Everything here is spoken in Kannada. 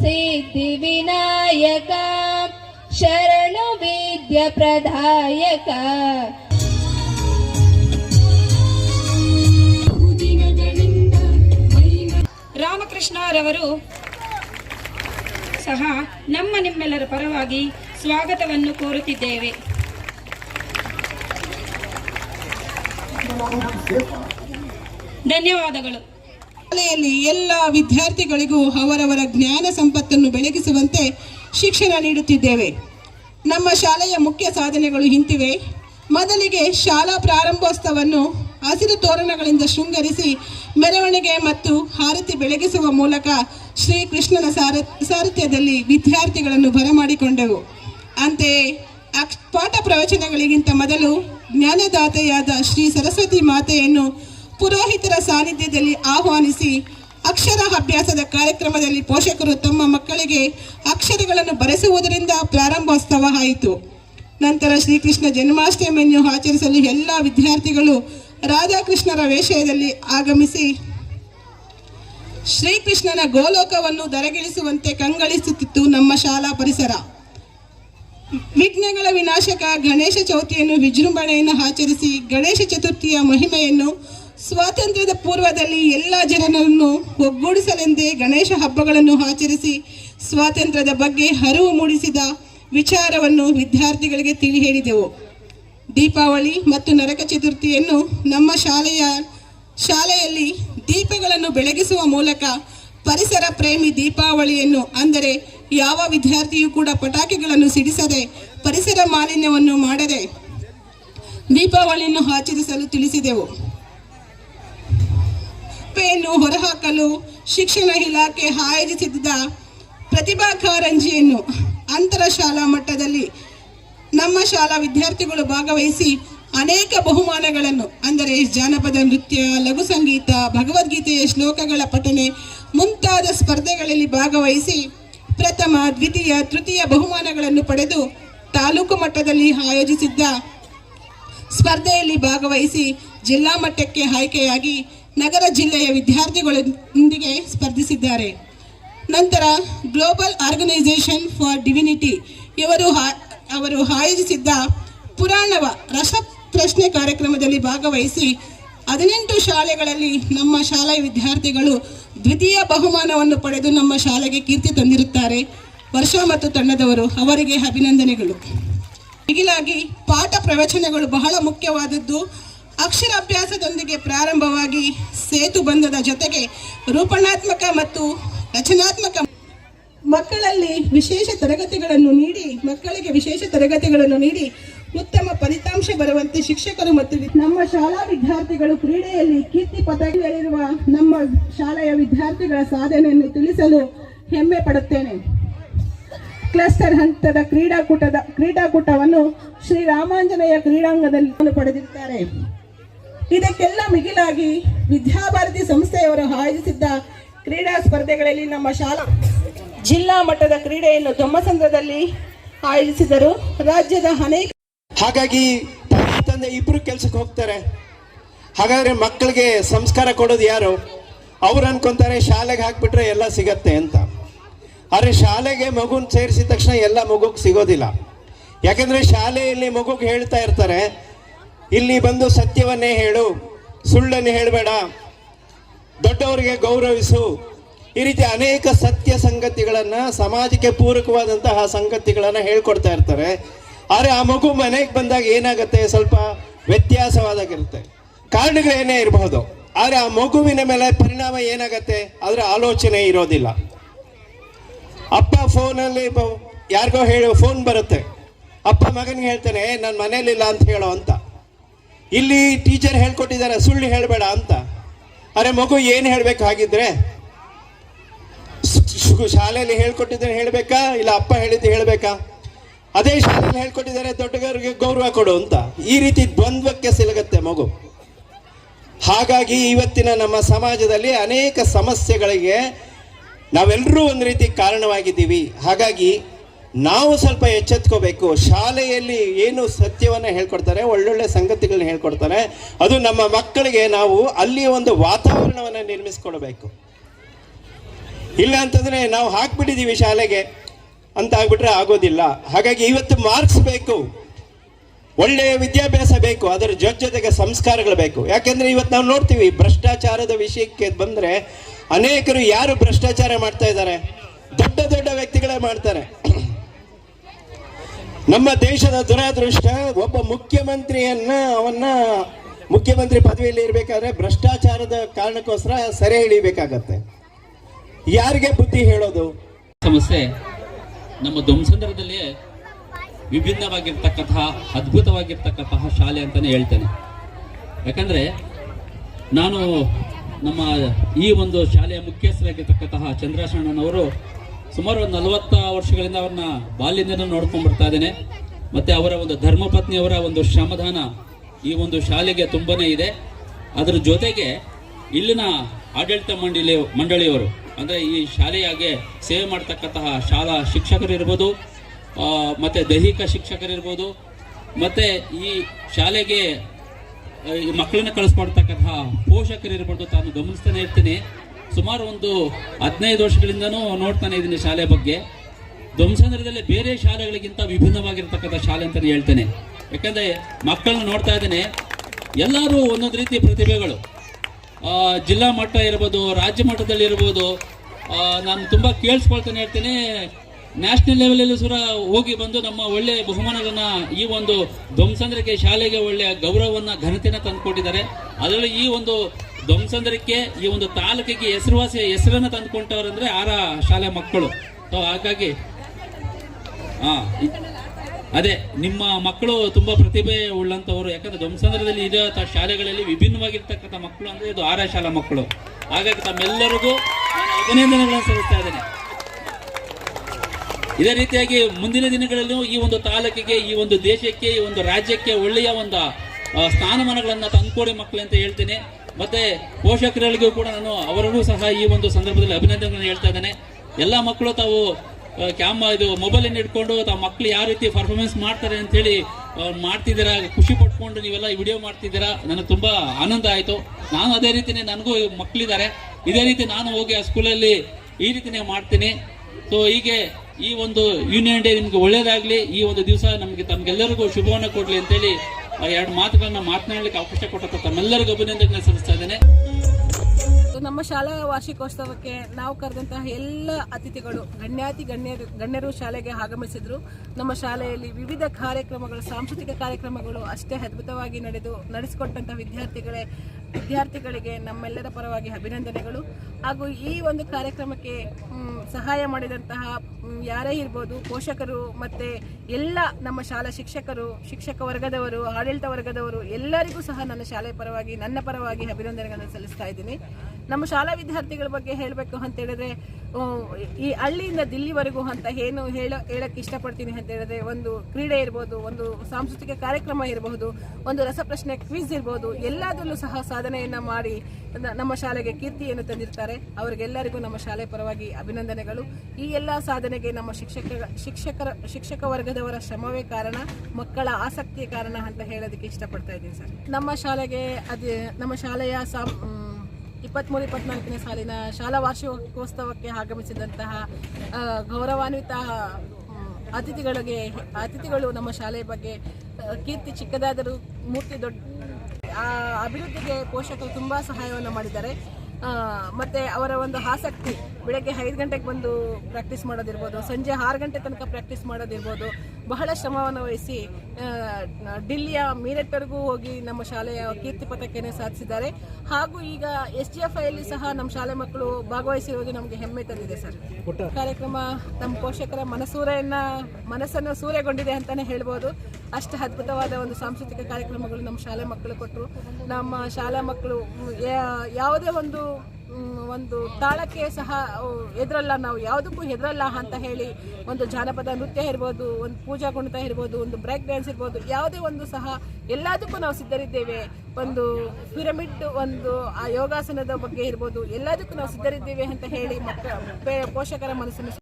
सिद्धिविनायक शरणु विद्यप्रदायक ರಾಮಕೃಷ್ಣರವರು ಸಹ ನಮ್ಮ ನಿಮ್ಮೆಲ್ಲರ ಪರವಾಗಿ ಸ್ವಾಗತವನ್ನು ಕೋರುತ್ತಿದ್ದೇವೆ ಧನ್ಯವಾದಗಳು ಶಾಲೆಯಲ್ಲಿ ಎಲ್ಲ ವಿದ್ಯಾರ್ಥಿಗಳಿಗೂ ಅವರವರ ಜ್ಞಾನ ಸಂಪತ್ತನ್ನು ಬೆಳಗಿಸುವಂತೆ ಶಿಕ್ಷಣ ನೀಡುತ್ತಿದ್ದೇವೆ. ನಮ್ಮ ಶಾಲೆಯ ಮುಖ್ಯ ಸಾಧನೆಗಳು ಇಂತಿವೆ. ಮೊದಲಿಗೆ ಶಾಲಾ ಪ್ರಾರಂಭೋತ್ಸವವನ್ನು ಹಸಿರು ತೋರಣಗಳಿಂದ ಶೃಂಗರಿಸಿ ಮೆರವಣಿಗೆ ಮತ್ತು ಹಾರತಿ ಬೆಳಗಿಸುವ ಮೂಲಕ ಶ್ರೀ ಕೃಷ್ಣನ ಸಾರ, ಸಾರಥ್ಯದಲ್ಲಿ ವಿದ್ಯಾರ್ಥಿಗಳನ್ನು ಬರಮಾಡಿಕೊಂಡೆವು. ಅಂತೆಯೇ ಪಾಠ ಪ್ರವಚನಗಳಿಗಿಂತ ಮೊದಲು ಜ್ಞಾನದಾತೆಯಾದ ಶ್ರೀ ಸರಸ್ವತಿ ಮಾತೆಯನ್ನು ಪುರೋಹಿತರ ಸಾನ್ನಿಧ್ಯದಲ್ಲಿ ಆಹ್ವಾನಿಸಿ ಅಕ್ಷರ ಅಭ್ಯಾಸದ ಕಾರ್ಯಕ್ರಮದಲ್ಲಿ ಪೋಷಕರು ತಮ್ಮ ಮಕ್ಕಳಿಗೆ ಅಕ್ಷರಗಳನ್ನು ಬರೆಸುವುದರಿಂದ ಪ್ರಾರಂಭೋತ್ಸವ ಆಯಿತು. ನಂತರ ಶ್ರೀಕೃಷ್ಣ ಜನ್ಮಾಷ್ಟಮಿಯನ್ನು ಆಚರಿಸಲು ಎಲ್ಲ ವಿದ್ಯಾರ್ಥಿಗಳು ರಾಧಾಕೃಷ್ಣರ ವೇಷದಲ್ಲಿ ಆಗಮಿಸಿ ಶ್ರೀಕೃಷ್ಣನ ಗೋಲೋಕವನ್ನು ದರಗಿಳಿಸುವಂತೆ ಕಂಗಳಿಸುತ್ತಿತ್ತು ನಮ್ಮ ಶಾಲಾ ಪರಿಸರ. ವಿಘ್ನಗಳ ವಿನಾಶಕ ಗಣೇಶ ಚೌತಿಯನ್ನು ವಿಜೃಂಭಣೆಯನ್ನು ಆಚರಿಸಿ ಗಣೇಶ ಚತುರ್ಥಿಯ ಮಹಿಮೆಯನ್ನು ಸ್ವಾತಂತ್ರ್ಯದ ಪೂರ್ವದಲ್ಲಿ ಎಲ್ಲ ಜನರನ್ನು ಒಗ್ಗೂಡಿಸಲೆಂದೇ ಗಣೇಶ ಹಬ್ಬಗಳನ್ನು ಆಚರಿಸಿ ಸ್ವಾತಂತ್ರ್ಯದ ಬಗ್ಗೆ ಅರಿವು ಮೂಡಿಸಿದ ವಿಚಾರವನ್ನು ವಿದ್ಯಾರ್ಥಿಗಳಿಗೆ ತಿಳಿ ಹೇಳಿದೆವು ದೀಪಾವಳಿ ಮತ್ತು ನರಕ ಚತುರ್ಥಿಯನ್ನು ನಮ್ಮ ಶಾಲೆಯ ಶಾಲೆಯಲ್ಲಿ ದೀಪಗಳನ್ನು ಬೆಳಗಿಸುವ ಮೂಲಕ ಪರಿಸರ ಪ್ರೇಮಿ ದೀಪಾವಳಿಯನ್ನು ಅಂದರೆ ಯಾವ ವಿದ್ಯಾರ್ಥಿಯೂ ಕೂಡ ಪಟಾಕಿಗಳನ್ನು ಸಿಡಿಸದೆ ಪರಿಸರ ಮಾಲಿನ್ಯವನ್ನು ಮಾಡದೆ ದೀಪಾವಳಿಯನ್ನು ಆಚರಿಸಲು ತಿಳಿಸಿದೆವು. ಕುಪ್ಪೆಯನ್ನು ಹೊರಹಾಕಲು ಶಿಕ್ಷಣ ಇಲಾಖೆ ಆಯೋಜಿಸಿದ್ದ ಪ್ರತಿಭಾ ಕಾರಂಜಿಯನ್ನು ಅಂತರ ಶಾಲಾ ಮಟ್ಟದಲ್ಲಿ ನಮ್ಮ ಶಾಲಾ ವಿದ್ಯಾರ್ಥಿಗಳು ಭಾಗವಹಿಸಿ ಅನೇಕ ಬಹುಮಾನಗಳನ್ನು, ಅಂದರೆ ಜಾನಪದ ನೃತ್ಯ, ಲಘು ಸಂಗೀತ, ಭಗವದ್ಗೀತೆಯ ಶ್ಲೋಕಗಳ ಪಠನೆ ಮುಂತಾದ ಸ್ಪರ್ಧೆಗಳಲ್ಲಿ ಭಾಗವಹಿಸಿ ಪ್ರಥಮ, ದ್ವಿತೀಯ, ತೃತೀಯ ಬಹುಮಾನಗಳನ್ನು ಪಡೆದು ತಾಲೂಕು ಮಟ್ಟದಲ್ಲಿ ಆಯೋಜಿಸಿದ್ದ ಸ್ಪರ್ಧೆಯಲ್ಲಿ ಭಾಗವಹಿಸಿ ಜಿಲ್ಲಾ ಮಟ್ಟಕ್ಕೆ ಆಯ್ಕೆಯಾಗಿ ನಗರ ಜಿಲ್ಲೆಯ ವಿದ್ಯಾರ್ಥಿಗಳೊಂದಿಗೆ ಸ್ಪರ್ಧಿಸಿದ್ದಾರೆ. ನಂತರ ಗ್ಲೋಬಲ್ ಆರ್ಗನೈಸೇಷನ್ ಫಾರ್ ಡಿವಿನಿಟಿ ಇವರು ಅವರು ಆಯೋಜಿಸಿದ್ದ ಪುರಾಣವ ರಸ ಪ್ರಶ್ನೆ ಕಾರ್ಯಕ್ರಮದಲ್ಲಿ ಭಾಗವಹಿಸಿ ಹದಿನೆಂಟು ಶಾಲೆಗಳಲ್ಲಿ ನಮ್ಮ ಶಾಲೆಯ ವಿದ್ಯಾರ್ಥಿಗಳು ದ್ವಿತೀಯ ಬಹುಮಾನವನ್ನು ಪಡೆದು ನಮ್ಮ ಶಾಲೆಗೆ ಕೀರ್ತಿ ತಂದಿರುತ್ತಾರೆ. ವರ್ಷ ಮತ್ತು ತಂಡದವರು ಅವರಿಗೆ ಅಭಿನಂದನೆಗಳು. ಮಿಗಿಲಾಗಿ ಪಾಠ ಪ್ರವಚನಗಳು ಬಹಳ ಮುಖ್ಯವಾದದ್ದು. ಅಕ್ಷರಾಭ್ಯಾಸದೊಂದಿಗೆ ಪ್ರಾರಂಭವಾಗಿ ಸೇತು ಬಂಧದ ಜೊತೆಗೆ ರೂಪಣಾತ್ಮಕ ಮತ್ತು ರಚನಾತ್ಮಕ ಮಕ್ಕಳಲ್ಲಿ ವಿಶೇಷ ತರಗತಿಗಳನ್ನು ನೀಡಿ, ಮಕ್ಕಳಿಗೆ ವಿಶೇಷ ತರಗತಿಗಳನ್ನು ನೀಡಿ ಉತ್ತಮ ಫಲಿತಾಂಶ ಬರುವಂತೆ ಶಿಕ್ಷಕರು ಮತ್ತು ನಮ್ಮ ಶಾಲಾ ವಿದ್ಯಾರ್ಥಿಗಳು ಕ್ರೀಡೆಯಲ್ಲಿ ಕೀರ್ತಿ ಪದವಿಯಲ್ಲಿರುವ ನಮ್ಮ ಶಾಲೆಯ ವಿದ್ಯಾರ್ಥಿಗಳ ಸಾಧನೆಯನ್ನು ತಿಳಿಸಲು ಹೆಮ್ಮೆ ಪಡುತ್ತೇನೆ. ಕ್ಲಸ್ಟರ್ ಹಂತದ ಕ್ರೀಡಾಕೂಟದ ಕ್ರೀಡಾಕೂಟವನ್ನು ಶ್ರೀ ರಾಮಾಂಜನೇಯ ಕ್ರೀಡಾಂಗಣದಲ್ಲಿ ಪಡೆದಿದ್ದಾರೆ. ಇದಕ್ಕೆಲ್ಲ ಮಿಗಿಲಾಗಿ ವಿದ್ಯಾಭಾರತಿ ಸಂಸ್ಥೆಯವರು ಆಯೋಜಿಸಿದ್ದ ಕ್ರೀಡಾ ಸ್ಪರ್ಧೆಗಳಲ್ಲಿ ನಮ್ಮ ಶಾಲಾ ಜಿಲ್ಲಾ ಮಟ್ಟದ ಕ್ರೀಡೆಯನ್ನು ದೊಮ್ಮಸಂದ್ರದಲ್ಲಿ ಆಯೋಜಿಸಿದರು. ರಾಜ್ಯದ ಅನೇಕ ಹಾಗಾಗಿ ತಂದೆ ಇಬ್ಬರು ಕೆಲಸಕ್ಕೆ ಹೋಗ್ತಾರೆ. ಹಾಗಾದ್ರೆ ಮಕ್ಕಳಿಗೆ ಸಂಸ್ಕಾರ ಕೊಡೋದು ಯಾರು? ಅವ್ರು ಅನ್ಕೊಂತಾರೆ ಶಾಲೆಗೆ ಹಾಕ್ಬಿಟ್ರೆ ಎಲ್ಲ ಸಿಗತ್ತೆ ಅಂತ. ಆದರೆ ಶಾಲೆಗೆ ಮಗುನ ಸೇರಿಸಿದ ತಕ್ಷಣ ಎಲ್ಲ ಮಗುಗೆ ಸಿಗೋದಿಲ್ಲ. ಯಾಕಂದ್ರೆ ಶಾಲೆಯಲ್ಲಿ ಮಗುಗೆ ಹೇಳ್ತಾ ಇರ್ತಾರೆ ಇಲ್ಲಿ ಬಂದು ಸತ್ಯವನ್ನೇ ಹೇಳು. ಸುಳ್ಳನ್ನು ಹೇಳಬೇಡ. ದೊಡ್ಡವರಿಗೆ ಗೌರವಿಸು. ಈ ರೀತಿ ಅನೇಕ ಸತ್ಯ ಸಂಗತಿಗಳನ್ನ, ಸಮಾಜಕ್ಕೆ ಪೂರಕವಾದಂತಹ ಸಂಗತಿಗಳನ್ನ ಹೇಳ್ಕೊಡ್ತಾ ಇರ್ತಾರೆ. ಆದರೆ ಆ ಮಗು ಮನೆಗೆ ಬಂದಾಗ ಏನಾಗುತ್ತೆ? ಸ್ವಲ್ಪ ವ್ಯತ್ಯಾಸವಾದಾಗಿರುತ್ತೆ. ಕಾರಣಗಳು ಏನೇ ಇರಬಹುದು, ಆದರೆ ಆ ಮಗುವಿನ ಮೇಲೆ ಪರಿಣಾಮ ಏನಾಗತ್ತೆ? ಅದರ ಆಲೋಚನೆ ಇರೋದಿಲ್ಲ. ಅಪ್ಪ ಫೋನಲ್ಲಿ ಯಾರಿಗೋ ಹೇಳೋ, ಫೋನ್ ಬರುತ್ತೆ. ಅಪ್ಪ ಮಗನಿಗೆ ಹೇಳ್ತಾನೆ ನಾನು ಮನೇಲಿಲ್ಲ ಅಂತ ಹೇಳೋ ಅಂತ. ಇಲ್ಲಿ ಟೀಚರ್ ಹೇಳ್ಕೊಟ್ಟಿದ್ದಾರೆ, ಸುಳ್ಳು ಹೇಳಬೇಡ ಅಂತ. ಅರೆ ಮಗು ಏನು ಹೇಳಬೇಕಾಗಿದ್ರೆ ಶಾಲೆಯಲ್ಲಿ ಹೇಳ್ಕೊಟ್ಟಿದ್ರೆ ಹೇಳಬೇಕಾ? ಇಲ್ಲ ಅಪ್ಪ ಹೇಳಿದ್ದು ಹೇಳಬೇಕಾ? ಅದೇ ಶಾಲೆಯಲ್ಲಿ ಹೇಳ್ಕೊಟ್ಟಿದ್ದಾರೆ ದೊಡ್ಡವರಿಗೆ ಗೌರವ ಕೊಡು ಅಂತ. ಈ ರೀತಿ ದ್ವಂದ್ವಕ್ಕೆ ಸಿಲುಗತ್ತೆ ಮಗು. ಹಾಗಾಗಿ ಇವತ್ತಿನ ನಮ್ಮ ಸಮಾಜದಲ್ಲಿ ಅನೇಕ ಸಮಸ್ಯೆಗಳಿಗೆ ನಾವೆಲ್ಲರೂ ಒಂದು ರೀತಿ ಕಾರಣವಾಗಿದ್ದೀವಿ. ಹಾಗಾಗಿ ನಾವು ಸ್ವಲ್ಪ ಎಚ್ಚೆತ್ಕೋಬೇಕು. ಶಾಲೆಯಲ್ಲಿ ಏನು ಸತ್ಯವನ್ನು ಹೇಳ್ಕೊಡ್ತಾರೆ, ಒಳ್ಳೊಳ್ಳೆ ಸಂಗತಿಗಳನ್ನ ಹೇಳ್ಕೊಡ್ತಾರೆ, ಅದು ನಮ್ಮ ಮಕ್ಕಳಿಗೆ ನಾವು ಅಲ್ಲಿ ಒಂದು ವಾತಾವರಣವನ್ನು ನಿರ್ಮಿಸ್ಕೊಡ್ಬೇಕು. ಇಲ್ಲ ಅಂತಂದ್ರೆ ನಾವು ಹಾಕ್ಬಿಟ್ಟಿದೀವಿ ಶಾಲೆಗೆ, ಅಂತ ಆಗ್ಬಿಟ್ರೆ ಆಗೋದಿಲ್ಲ. ಹಾಗಾಗಿ ಇವತ್ತು ಮಾರ್ಕ್ಸ್ ಬೇಕು. ಒಳ್ಳೆಯ ವಿದ್ಯಾಭ್ಯಾಸ ಬೇಕು, ಅದರ ಜೊತೆ ಜೊತೆಗೆ ಸಂಸ್ಕಾರಗಳು ಬೇಕು. ಯಾಕೆಂದರೆ ಇವತ್ತು ನಾವು ನೋಡ್ತೀವಿ, ಭ್ರಷ್ಟಾಚಾರದ ವಿಷಯಕ್ಕೆ ಬಂದ್ರೆ ಅನೇಕರು ಯಾರು ಭ್ರಷ್ಟಾಚಾರ ಮಾಡ್ತಾ ಇದ್ದಾರೆ? ದೊಡ್ಡ ದೊಡ್ಡ ವ್ಯಕ್ತಿಗಳೇ ಮಾಡ್ತಾರೆ. ನಮ್ಮ ದೇಶದ ದುರಾದೃಷ್ಟ ಒಬ್ಬ ಮುಖ್ಯಮಂತ್ರಿಯನ್ನ ಅವನ್ನ ಮುಖ್ಯಮಂತ್ರಿ ಪದವಿಯಲ್ಲಿ ಇರಬೇಕಾದ್ರೆ ಭ್ರಷ್ಟಾಚಾರದ ಕಾರಣಕ್ಕೋಸ್ಕರ ಸೆರೆ ಹಿಡಿಬೇಕಾಗತ್ತೆ. ಯಾರಿಗೆ ಬುದ್ಧಿ ಹೇಳೋದು? ಸಮಸ್ಯೆ ನಮ್ಮ ಧ್ವಂಸಂದ್ರದಲ್ಲಿ ವಿಭಿನ್ನವಾಗಿರ್ತಕ್ಕಂತಹ, ಅದ್ಭುತವಾಗಿರ್ತಕ್ಕಂತಹ ಶಾಲೆ ಅಂತಾನೆ ಹೇಳ್ತೇನೆ. ಯಾಕಂದ್ರೆ ನಾನು ನಮ್ಮ ಈ ಒಂದು ಶಾಲೆಯ ಮುಖ್ಯಸ್ಥರಾಗಿರ್ತಕ್ಕಂತಹ ಚಂದ್ರಾಶಣ್ಣನವರು ಸುಮಾರು ಒಂದು ನಲವತ್ತ ವರ್ಷಗಳಿಂದ ಅವ್ರನ್ನ ಬಾಲ್ಯದಿಂದ ನೋಡ್ಕೊಂಡ್ ಬರ್ತಾ ಇದ್ದೇನೆ. ಮತ್ತೆ ಅವರ ಒಂದು ಧರ್ಮಪತ್ನಿಯವರ ಒಂದು ಶ್ರಮದಾನ ಈ ಒಂದು ಶಾಲೆಗೆ ತುಂಬಾನೇ ಇದೆ. ಅದರ ಜೊತೆಗೆ ಇಲ್ಲಿನ ಆಡಳಿತ ಮಂಡಳಿ ಮಂಡಳಿಯವರು, ಅಂದ್ರೆ ಈ ಶಾಲೆಯಾಗೆ ಸೇವೆ ಮಾಡ್ತಕ್ಕಂತಹ ಶಾಲಾ ಶಿಕ್ಷಕರಿರ್ಬೋದು ಮತ್ತು ದೈಹಿಕ ಶಿಕ್ಷಕರಿರ್ಬೋದು ಮತ್ತೆ ಈ ಶಾಲೆಗೆ ಮಕ್ಕಳನ್ನ ಕಳಿಸ್ಕೊಡ್ತಕ್ಕಂತಹ ಪೋಷಕರಿರ್ಬೋದು ತಾನು ಗಮನಿಸ್ತಾನೆ ಇರ್ತೀನಿ. ಸುಮಾರು ಒಂದು ಹದಿನೈದು ವರ್ಷಗಳಿಂದನೂ ನೋಡ್ತಾನೆ ಇದ್ದೀನಿ ಶಾಲೆ ಬಗ್ಗೆ. ಧ್ವಂಸಂದ್ರದಲ್ಲಿ ಬೇರೆ ಶಾಲೆಗಳಿಗಿಂತ ವಿಭಿನ್ನವಾಗಿರ್ತಕ್ಕಂಥ ಶಾಲೆ ಅಂತಲೇ ಹೇಳ್ತೇನೆ. ಯಾಕಂದ್ರೆ ಮಕ್ಕಳನ್ನ ನೋಡ್ತಾ ಇದ್ದೇನೆ, ಎಲ್ಲರೂ ಒಂದೊಂದು ರೀತಿ ಪ್ರತಿಭೆಗಳು. ಜಿಲ್ಲಾ ಮಟ್ಟ ಇರ್ಬೋದು, ರಾಜ್ಯ ಮಟ್ಟದಲ್ಲಿ ಇರ್ಬೋದು ನಾನು ತುಂಬ ಕೇಳಿಸ್ಕೊಳ್ತಾನೆ ಹೇಳ್ತೇನೆ. ನ್ಯಾಷನಲ್ ಲೆವೆಲಲ್ಲೂ ಸುರ ಹೋಗಿ ಬಂದು ನಮ್ಮ ಒಳ್ಳೆಯ ಬಹುಮಾನಗಳನ್ನ ಈ ಒಂದು ಧ್ವಂಸಂದ್ರಕ್ಕೆ ಶಾಲೆಗೆ ಒಳ್ಳೆಯ ಗೌರವವನ್ನು, ಘನತೆಯನ್ನು ತಂದುಕೊಟ್ಟಿದ್ದಾರೆ. ಅದರಲ್ಲಿ ಈ ಒಂದು ಧ್ವಂಸಂದ್ರಕ್ಕೆ ಈ ಒಂದು ತಾಲೂಕಿಗೆ ಹೆಸರುವಾಸಿ ಹೆಸರನ್ನ ತಂದುಕೊಂಡವರಂದ್ರೆ ಆರ ಶಾಲೆ ಮಕ್ಕಳು. ಹಾಗಾಗಿ, ಹಾ ಅದೇ, ನಿಮ್ಮ ಮಕ್ಕಳು ತುಂಬಾ ಪ್ರತಿಭೆ ಉಳ್ಳಂತವರು. ಯಾಕಂದ್ರೆ ಧ್ವಂಸಂದ್ರದಲ್ಲಿ ತ- ಶಾಲೆಗಳಲ್ಲಿ ವಿಭಿನ್ನವಾಗಿರ್ತಕ್ಕಂಥ ಮಕ್ಕಳು ಅಂದ್ರೆ ಇದು ಆರ ಶಾಲಾ ಮಕ್ಕಳು. ಹಾಗಾಗಿ ತಮ್ಮೆಲ್ಲರಿಗೂ ನಾನು ಅಭಿನಂದನೆಗಳನ್ನು ಸಲ್ಲಿಸ್ತಾ ಇದ್ದೇನೆ. ಇದೇ ರೀತಿಯಾಗಿ ಮುಂದಿನ ದಿನಗಳಲ್ಲೂ ಈ ಒಂದು ತಾಲೂಕಿಗೆ, ಈ ಒಂದು ದೇಶಕ್ಕೆ, ಈ ಒಂದು ರಾಜ್ಯಕ್ಕೆ ಒಳ್ಳೆಯ ಒಂದು ಸ್ಥಾನಮಾನಗಳನ್ನು ತಂದ್ಕೊಡಿ ಮಕ್ಕಳು ಅಂತ ಹೇಳ್ತೇನೆ. ಮತ್ತೆ ಪೋಷಕರಲ್ಲಿಗೂ ಕೂಡ ನಾನು ಅವರಿಗೂ ಸಹ ಈ ಒಂದು ಸಂದರ್ಭದಲ್ಲಿ ಅಭಿನಂದನೆಗಳನ್ನು ಹೇಳ್ತಾ ಇದ್ದೇನೆ. ಎಲ್ಲ ಮಕ್ಕಳು ತಾವು ಕ್ಯಾಮ್ ಇದು ಮೊಬೈಲ್ ಅನ್ನು ಇಟ್ಕೊಂಡು ತಾವು ಮಕ್ಕಳು ಯಾವ ರೀತಿ ಪರ್ಫಾರ್ಮೆನ್ಸ್ ಮಾಡ್ತಾರೆ ಅಂತ ಹೇಳಿ ಮಾಡ್ತಿದ್ದೀರಾ, ಖುಷಿ ಪಟ್ಕೊಂಡು ನೀವೆಲ್ಲ ವಿಡಿಯೋ ಮಾಡ್ತಿದ್ದೀರಾ, ನನಗೆ ತುಂಬ ಆನಂದ ಆಯಿತು. ನಾನು ಅದೇ ರೀತಿನೇ ನನಗೂ ಮಕ್ಕಳಿದ್ದಾರೆ ಇದೇ ರೀತಿ ನಾನು ಹೋಗಿ ಆ ಸ್ಕೂಲಲ್ಲಿ ಈ ರೀತಿನೇ ಮಾಡ್ತೀನಿ. ಸೊ ಹೀಗೆ ಈ ಒಂದು ಯೂನಿಯನ್ ಡೇ ನಿಮ್ಗೆ ಒಳ್ಳೇದಾಗ್ಲಿ. ಈ ಒಂದು ದಿವಸ ನಮಗೆ ತಮ್ಗೆಲ್ಲರಿಗೂ ಶುಭವನ್ನು ಕೊಡಲಿ ಅಂತೇಳಿ ಆ ಎರಡು ಮಾತುಗಳನ್ನ ಮಾತನಾಡಲಿಕ್ಕೆ ಅವಕಾಶ ಕೊಟ್ಟಂತ ತಮ್ಮೆಲ್ಲರಿಗೂ ಅಭಿನಂದನೆ ಸಲ್ಲಿಸ್ತಾ ಇದ್ದೇನೆ. ನಮ್ಮ ಶಾಲಾ ವಾರ್ಷಿಕೋತ್ಸವಕ್ಕೆ ನಾವು ಕರೆದಂತಹ ಎಲ್ಲ ಅತಿಥಿಗಳು ಗಣ್ಯಾತಿ ಗಣ್ಯರು ಗಣ್ಯರು ಶಾಲೆಗೆ ಆಗಮಿಸಿದ್ರು. ನಮ್ಮ ಶಾಲೆಯಲ್ಲಿ ವಿವಿಧ ಕಾರ್ಯಕ್ರಮಗಳು, ಸಾಂಸ್ಕೃತಿಕ ಕಾರ್ಯಕ್ರಮಗಳು ಅಷ್ಟೇ ಅದ್ಭುತವಾಗಿ ನಡೆದು ನಡೆಸಿಕೊಟ್ಟಂತಹ ವಿದ್ಯಾರ್ಥಿಗಳೇ ವಿದ್ಯಾರ್ಥಿಗಳಿಗೆ, ನಮ್ಮೆಲ್ಲರ ಪರವಾಗಿ ಅಭಿನಂದನೆಗಳು. ಹಾಗೂ ಈ ಒಂದು ಕಾರ್ಯಕ್ರಮಕ್ಕೆ ಸಹಾಯ ಮಾಡಿದಂತಹ ಯಾರೇ ಇರ್ಬೋದು, ಪೋಷಕರು ಮತ್ತು ಎಲ್ಲ ನಮ್ಮ ಶಾಲಾ ಶಿಕ್ಷಕರು, ಶಿಕ್ಷಕ ವರ್ಗದವರು, ಆಡಳಿತ ವರ್ಗದವರು, ಎಲ್ಲರಿಗೂ ಸಹ ನನ್ನ ಶಾಲೆ ಪರವಾಗಿ, ನನ್ನ ಪರವಾಗಿ ಅಭಿನಂದನೆಗಳನ್ನು ಸಲ್ಲಿಸ್ತಾ ಇದ್ದೀನಿ. ನಮ್ಮ ಶಾಲಾ ವಿದ್ಯಾರ್ಥಿಗಳ ಬಗ್ಗೆ ಹೇಳಬೇಕು ಅಂತ ಹೇಳಿದ್ರೆ ಈ ಹಳ್ಳಿಯಿಂದ ದಿಲ್ಲಿವರೆಗೂ ಅಂತ ಏನು ಹೇಳ ಹೇಳಕ್ಕೆ ಇಷ್ಟಪಡ್ತೀನಿ ಅಂತ ಹೇಳಿದ್ರೆ ಒಂದು ಕ್ರೀಡೆ ಇರ್ಬೋದು, ಒಂದು ಸಾಂಸ್ಕೃತಿಕ ಕಾರ್ಯಕ್ರಮ ಇರಬಹುದು ಒಂದು ರಸಪ್ರಶ್ನೆ ಕ್ವಿಜ್ ಇರ್ಬೋದು, ಎಲ್ಲದರಲ್ಲೂ ಸಹ ಸಾಧನೆಯನ್ನ ಮಾಡಿ ನಮ್ಮ ಶಾಲೆಗೆ ಕೀರ್ತಿಯನ್ನು ತಂದಿರ್ತಾರೆ. ಅವರಿಗೆಲ್ಲರಿಗೂ ನಮ್ಮ ಶಾಲೆ ಪರವಾಗಿ ಅಭಿನಂದನೆಗಳು. ಈ ಎಲ್ಲ ಸಾಧನೆಗೆ ನಮ್ಮ ಶಿಕ್ಷಕ, ಶಿಕ್ಷಕರ, ಶಿಕ್ಷಕ ವರ್ಗದವರ ಶ್ರಮವೇ ಕಾರಣ, ಮಕ್ಕಳ ಆಸಕ್ತಿಯ ಕಾರಣ ಅಂತ ಹೇಳೋದಕ್ಕೆ ಇಷ್ಟಪಡ್ತಾ ಇದ್ದೀನಿ ಸರ್. ನಮ್ಮ ಶಾಲೆಗೆ ಅದೇ, ನಮ್ಮ ಶಾಲೆಯ ಸಾಂ ಇಪ್ಪತ್ತ್ಮೂರು ಇಪ್ಪತ್ನಾಲ್ಕನೇ ಸಾಲಿನ ಶಾಲಾ ವಾರ್ಷಿಕೋತ್ಸವಕ್ಕೆ ಆಗಮಿಸಿದಂತಹ ಗೌರವಾನ್ವಿತ ಅತಿಥಿಗಳಿಗೆ, ಅತಿಥಿಗಳು ನಮ್ಮ ಶಾಲೆಯ ಬಗ್ಗೆ ಕೀರ್ತಿ ಚಿಕ್ಕದಾದರೂ ಮೂರ್ತಿ ದೊಡ್ಡ, ಆ, ಅಭಿವೃದ್ಧಿಗೆ ಪೋಷಕರು ತುಂಬ ಸಹಾಯವನ್ನು ಮಾಡಿದ್ದಾರೆ. ಮತ್ತು ಅವರ ಒಂದು ಆಸಕ್ತಿ, ಬೆಳಗ್ಗೆ ಐದು ಗಂಟೆಗೆ ಬಂದು ಪ್ರಾಕ್ಟೀಸ್ ಮಾಡೋದಿರ್ಬೋದು, ಸಂಜೆ ಆರು ಗಂಟೆ ತನಕ ಪ್ರಾಕ್ಟೀಸ್ ಮಾಡೋದಿರ್ಬೋದು ಬಹಳ ಶ್ರಮವನ್ನು ವಹಿಸಿ ಡಿಲ್ಲಿಯ ಮೀರಟ್ವರೆಗೂ ಹೋಗಿ ನಮ್ಮ ಶಾಲೆಯ ಕೀರ್ತಿ ಪಥಕ್ಕೆ ಸಾಧಿಸಿದ್ದಾರೆ. ಹಾಗೂ ಈಗ ಎಸ್ ಜಿ ಎಫ್ ಐಯಲ್ಲಿ ಸಹ ನಮ್ಮ ಶಾಲೆ ಮಕ್ಕಳು ಭಾಗವಹಿಸಿರುವುದು ನಮಗೆ ಹೆಮ್ಮೆ ತಂದಿದೆ ಸರ್. ಕಾರ್ಯಕ್ರಮ ನಮ್ಮ ಪೋಷಕರ ಮನಸೂರೆಯನ್ನ ಮನಸ್ಸನ್ನು ಸೂರೆಗೊಂಡಿದೆ ಅಂತಾನೆ ಹೇಳ್ಬೋದು. ಅಷ್ಟು ಅದ್ಭುತವಾದ ಒಂದು ಸಾಂಸ್ಕೃತಿಕ ಕಾರ್ಯಕ್ರಮಗಳು ನಮ್ಮ ಶಾಲೆ ಮಕ್ಕಳು ಕೊಟ್ಟರು. ನಮ್ಮ ಶಾಲಾ ಮಕ್ಕಳು ಯಾವುದೇ ಒಂದು ಒಂದು ತಾಳಕ್ಕೆ ಸಹ ಎದುರಲ್ಲ ನಾವು, ಯಾವುದಕ್ಕೂ ಹೆದರಲ್ಲ ಅಂತ ಹೇಳಿ ಒಂದು ಜಾನಪದ ನೃತ್ಯ ಇರ್ಬೋದು, ಒಂದು ಪೂಜಾ ಕುಣಿತ ಇರ್ಬೋದು, ಒಂದು ಬ್ರೇಕ್ ಡ್ಯಾನ್ಸ್ ಇರ್ಬೋದು, ಯಾವುದೇ ಒಂದು ಸಹ ಎಲ್ಲದಕ್ಕೂ ನಾವು ಸಿದ್ಧರಿದ್ದೇವೆ. ಒಂದು ಪಿರಮಿಡ್, ಒಂದು, ಆ ಯೋಗಾಸನದ ಬಗ್ಗೆ ಇರ್ಬೋದು, ಎಲ್ಲದಕ್ಕೂ ನಾವು ಸಿದ್ಧರಿದ್ದೇವೆ ಅಂತ ಹೇಳಿ ಮಕ್ಕಳ ಪೋಷಕರ ಮನಸ್ಸನ್ನು